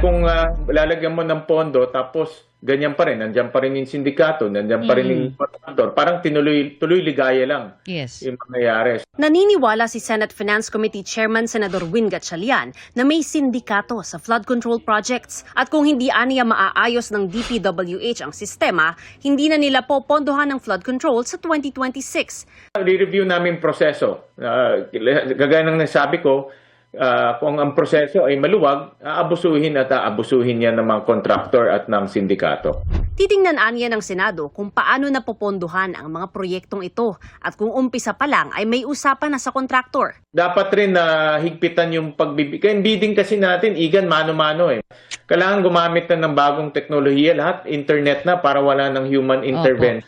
kung ah, lalagyan mo ng pondo tapos ganyan pa rin, nandiyan pa rin yung sindikato, nandiyan pa rin yung kontraktor, parang tinuloy tuloy ligaya lang Yes. yung mangyayari. Naniniwala si Senate Finance Committee Chairman Senador Win Gatchalian na may sindikato sa flood control projects at kung hindi aniya maaayos ng DPWH ang sistema, hindi na nila popondohan ng flood control sa 2026. Re-review namin proseso. Ah, gagaya ng nasabi ko, ah, kung ang proseso ay maluwag, aabusuhin at aabusuhin yan ng mga contractor at ng sindikato. Titingnan aniya ng Senado kung paano napopondohan ang mga proyektong ito at kung umpisa pa lang ay may usapan na sa kontraktor. Dapat rin na higpitan yung pagbibigay. Bidding kasi natin, igan mano-mano eh. Kailangan gumamit na ng bagong teknolohiya, lahat internet na para wala ng human intervention.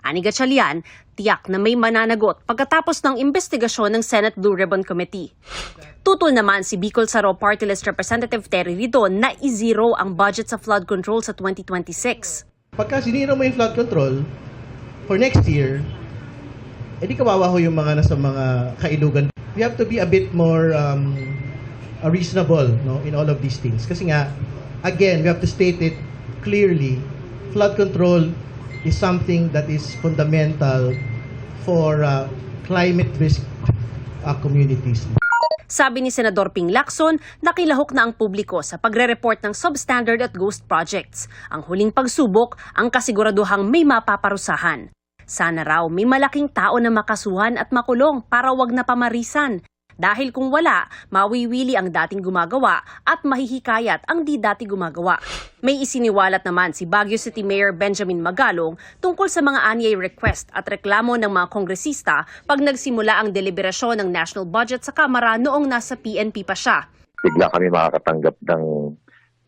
Ani Gatchalian, tiyak na may mananagot pagkatapos ng investigasyon ng Senate Blue Ribbon Committee. Tutol naman si Bicol Saro Party List Representative Terry Ridon na i-zero ang budget sa flood control sa 2026. Pagka sinira mo yung flood control for next year, edi kawawa ho yung mga nasa mga kailugan. We have to be a bit more um, reasonable no, in all of these things. Kasi nga, again, we have to state it clearly. Flood control is something that is fundamental for uh, climate risk uh, communities. Sabi ni Senador Ping Lacson, nakilahok na ang publiko sa pagre-report ng substandard at ghost projects. Ang huling pagsubok, ang kasiguraduhang may mapaparusahan. Sana raw may malaking tao na makasuhan at makulong para wag na pamarisan. Dahil kung wala, mawiwili ang dating gumagawa at mahihikayat ang di dati gumagawa. May isiniwalat naman si Baguio City Mayor Benjamin Magalong tungkol sa mga anyay request at reklamo ng mga kongresista pag nagsimula ang deliberasyon ng national budget sa Kamara noong nasa PNP pa siya. bigla kami makakatanggap ng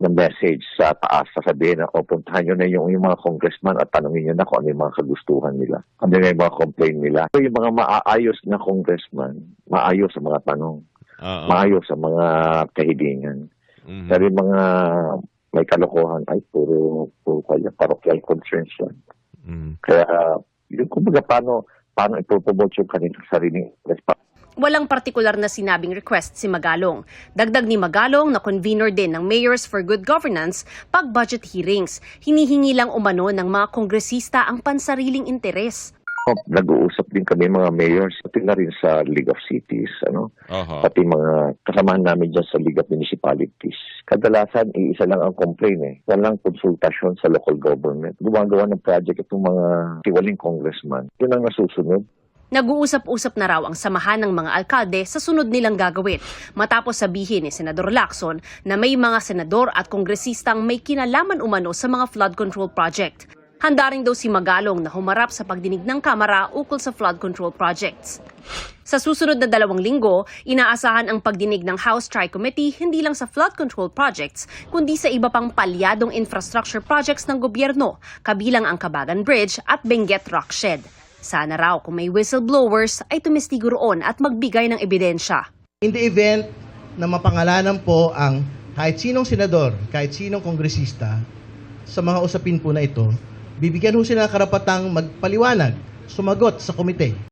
ng message sa taas sasabihin na o puntahan nyo na yung, yung mga congressman at tanongin nyo na kung ano yung mga kagustuhan nila. Ano na yung mga complaint nila. So, yung mga maayos na congressman, maayos sa mga tanong, Oo. maayos sa mga kahilingan. Mhm. Pero yung mga may kalokohan, ay puro, puro kaya parochial concerns yan. Mhm. Kaya, yung kumbaga paano, paano ipopromote yung kanilang sariling interest Walang partikular na sinabing request si Magalong. Dagdag ni Magalong na convener din ng Mayors for Good Governance pag budget hearings. Hinihingi lang umano ng mga kongresista ang pansariling interes. Oh, Nag-uusap din kami mga mayors, pati na rin sa League of Cities, ano, Oho. pati mga kasamahan namin dyan sa League of Municipalities. Kadalasan, iisa lang ang complaint eh. Walang konsultasyon sa local government. Gumagawa ng project itong mga tiwaling congressman. Yun ang nasusunod. Nag-uusap-usap na raw ang samahan ng mga alkalde sa sunod nilang gagawin matapos sabihin ni Senador Lacson na may mga senador at kongresistang may kinalaman umano sa mga flood control project. Handa rin daw si Magalong na humarap sa pagdinig ng Kamara ukol sa flood control projects. Sa susunod na dalawang linggo, inaasahan ang pagdinig ng House Tri-Committee hindi lang sa flood control projects, kundi sa iba pang palyadong infrastructure projects ng gobyerno, kabilang ang Kabagan Bridge at Benguet Rock Shed. Sana raw kung may whistleblowers ay tumistigo at magbigay ng ebidensya. In the event na mapangalanan po ang kahit sinong senador, kahit sinong kongresista sa mga usapin po na ito, bibigyan ho sila ng karapatang magpaliwanag, sumagot sa komite.